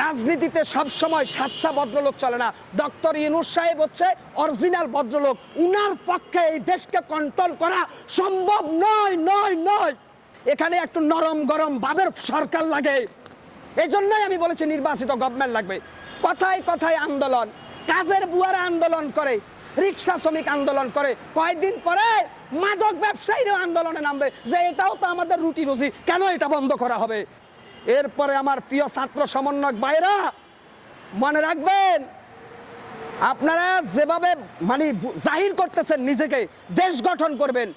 রাজনীতিতে সব সময় সাচ্চা ভদ্রলোক চলে না। ডক্টর ইনুস সাহেব হচ্ছে অরিজিনাল ভদ্রলোক। উনার পক্ষে এই দেশকে কন্ট্রোল করা সম্ভব নয় নয় নয়। এখানে একটু নরম গরম ভাবের সরকার লাগে। এই জন্যই আমি বলেছি নির্বাচিত গভর্নমেন্ট লাগবে। কথায় কথায় আন্দোলন, কাজের বুয়ারা আন্দোলন করে, রিক্সা শ্রমিক আন্দোলন করে। কয়েকদিন পরে মাদক ব্যবসায়ীরাও আন্দোলনে নামবে। যে এটাও তো আমাদের রুটি রুজি কেন এটা বন্ধ করা হবে? এরপরে আমার প্রিয় ছাত্র সমন্বয়ক বাইরা মনে রাখবেন, আপনারা যেভাবে মানে জাহির করতেছেন নিজেকে, দেশ গঠন করবেন,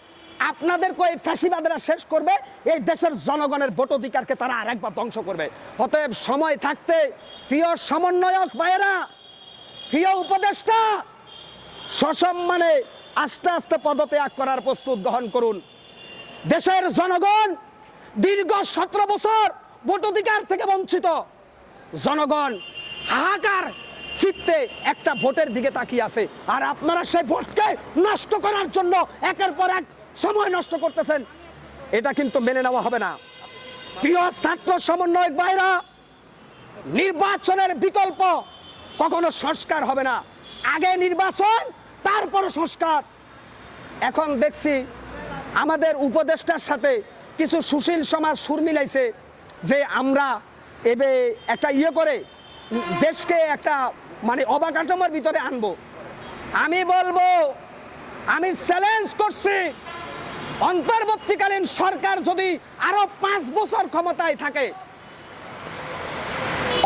আপনাদেরকে এই ফ্যাসিবাদেরা শেষ করবে, এই দেশের জনগণের ভোট অধিকারকে তারা আরেকবার ধ্বংস করবে। অতএব সময় থাকতে, প্রিয় সমন্বয়ক ভাইয়েরা, প্রিয় উপদেষ্টা, সসম্মানে আস্তে আস্তে পদত্যাগ করার প্রস্তুত গ্রহণ করুন। দেশের জনগণ দীর্ঘ সতেরো বছর ভোটাধিকার থেকে বঞ্চিত জনগণ হাহাকার চিত্তে একটা ভোটের দিকে তাকিয়ে আছে। আর আপনারা সেই ভোটকে নষ্ট করার জন্য একের পর এক সময় নষ্ট করতেছেন। এটা কিন্তু মেনে নেওয়া হবে না। প্রিয় ছাত্র সমন্বয়ক ভাইরা, নির্বাচনের বিকল্প কখনো সংস্কার হবে না। আগে নির্বাচন তারপরে সংস্কার। এখন দেখছি আমাদের উপদেষ্টার সাথে কিছু সুশীল সমাজ সুর মিলাইছে। যে আমরা এবে একটা ইয়ে করে দেশকে একটা মানে অবাকাঠামোর ভিতরে আনব। আমি বলব, আমি চ্যালেঞ্জ করছি, অন্তর্বর্তীকালীন সরকার যদি আরও পাঁচ বছর ক্ষমতায় থাকে,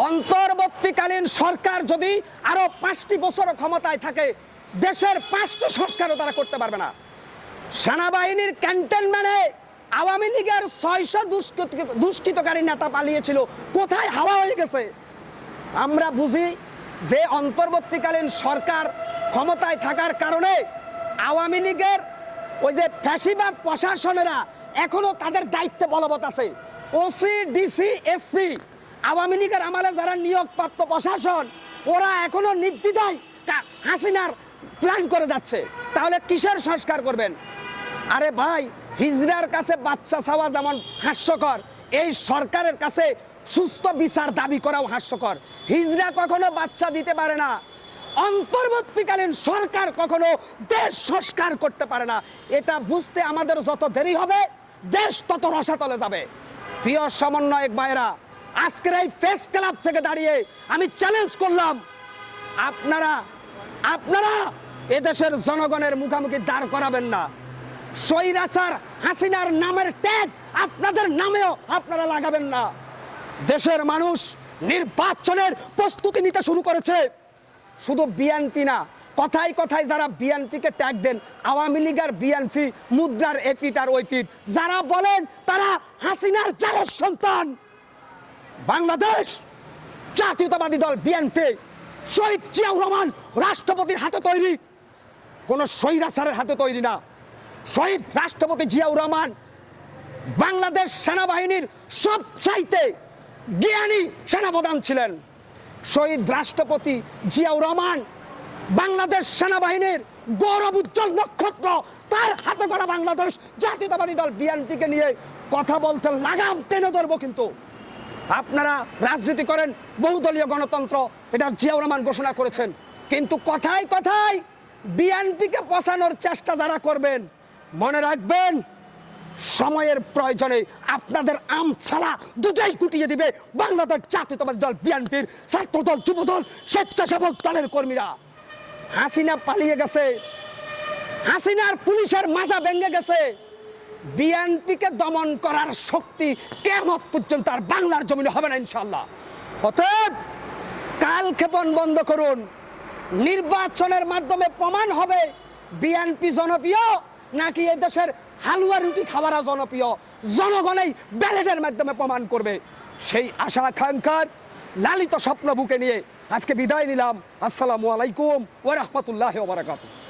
অন্তর্বর্তীকালীন সরকার যদি আরও পাঁচটি বছর ক্ষমতায় থাকে, দেশের পাঁচটি সংস্কারও তারা করতে পারবে না। সেনাবাহিনীর ক্যান্টনমেন্টে আওয়ামী লীগের ছয়শো দুষ্কৃত দুষ্কৃতকারী নেতা পালিয়েছিল। কোথায় হাওয়া হয়ে গেছে? আমরা বুঝি যে অন্তর্বর্তীকালীন সরকার ক্ষমতায় থাকার কারণে আওয়ামী লীগের ওই যে ফ্যাসিবাদ প্রশাসনেরা এখনও তাদের দায়িত্বে বলবৎ আছে। ওসি ডিসি এসপি আওয়ামী লীগের আমলে যারা নিয়োগপ্রাপ্ত প্রশাসন, ওরা এখনও নির্দ্বিধায় হাসিনার প্ল্যান করে যাচ্ছে। তাহলে কিসের সংস্কার করবেন? আরে ভাই, হিজড়ার কাছে বাচ্চা চাওয়া যেমন হাস্যকর, এই সরকারের কাছে সুস্থ বিচার দাবি করাও হাস্যকর। হিজড়া কখনো বাচ্চা দিতে পারে না। অন্তর্বর্তীকালীন সরকার কখনো দেশ সংস্কার করতে পারে না। এটা বুঝতে আমাদের যত দেরি হবে, দেশ তত রসাতলে যাবে। প্রিয় সমন্বয়ক ভাইরা আজকের এই ফেস ক্লাব থেকে দাঁড়িয়ে আমি চ্যালেঞ্জ করলাম, আপনারা আপনারা এদেশের জনগণের মুখোমুখি দাঁড় করাবেন না। সৈরাসার হাসিনার নামের ট্যাগ আপনাদের নামেও আপনারা লাগাবেন না। দেশের মানুষ নির্বাচনের প্রস্তুতি নিতে শুরু করেছে। শুধু বিএনপি না, কথায় কথায় যারা বিএনপিকে ট্যাগ দেন, আওয়ামী লীগের বিএনপি মুদ্রার এফিট আর ওই যারা বলেন তারা হাসিনার চারের সন্তান। বাংলাদেশ জাতীয়তাবাদী দল বিএনপি শহীদ জিয়াউর রহমান রাষ্ট্রপতির হাতে তৈরি। কোনো স্বৈরাচারের হাতে তৈরি না। শহীদ রাষ্ট্রপতি জিয়াউর রহমান বাংলাদেশ সেনাবাহিনীর সবচাইতে জ্ঞানী সেনাপ্রধান ছিলেন। শহীদ রাষ্ট্রপতি জিয়াউর রহমান বাংলাদেশ সেনাবাহিনীর গৌরব উজ্জ্বল নক্ষত্র, তার হাতে করা বাংলাদেশ জাতীয়তাবাদী দল বিএনপিকে নিয়ে কথা বলতে লাগাম টেনে ধরবো কিন্তু। আপনারা রাজনীতি করেন, বহুদলীয় গণতন্ত্র, এটা জিয়াউর রহমান ঘোষণা করেছেন। কিন্তু কথায় কথায় বিএনপিকে পচানোর চেষ্টা যারা করবেন মনে রাখবেন, সময়ের প্রয়োজনে আপনাদের আম ছাড়া দুটাই কুটিয়ে দিবে বাংলাদেশ জাতীয়তাবাদী দল, বিএনপির ছাত্র দল যুব দল স্বেচ্ছাসেবক দলের কর্মীরা। হাসিনা পালিয়ে গেছে, হাসিনার পুলিশের মাজা ভেঙে গেছে। বিএনপিকে দমন করার শক্তি কেমত পর্যন্ত আর বাংলার জমিনে হবে না ইনশাল্লাহ অতএব কাল ক্ষেপণ বন্ধ করুন, নির্বাচনের মাধ্যমে প্রমাণ হবে, বিএনপি জনপ্রিয় নাকি এই দেশের হালুয়া রুটি খাওয়ারা জনপ্রিয়? জনগণেই ব্যালেটের মাধ্যমে প্রমাণ করবে। সেই আশা আকাঙ্ক্ষার লালিত স্বপ্ন বুকে নিয়ে আজকে বিদায় নিলাম। আসসালামু আলাইকুম ওরহমতুল্লাহ বারাকাতুহ।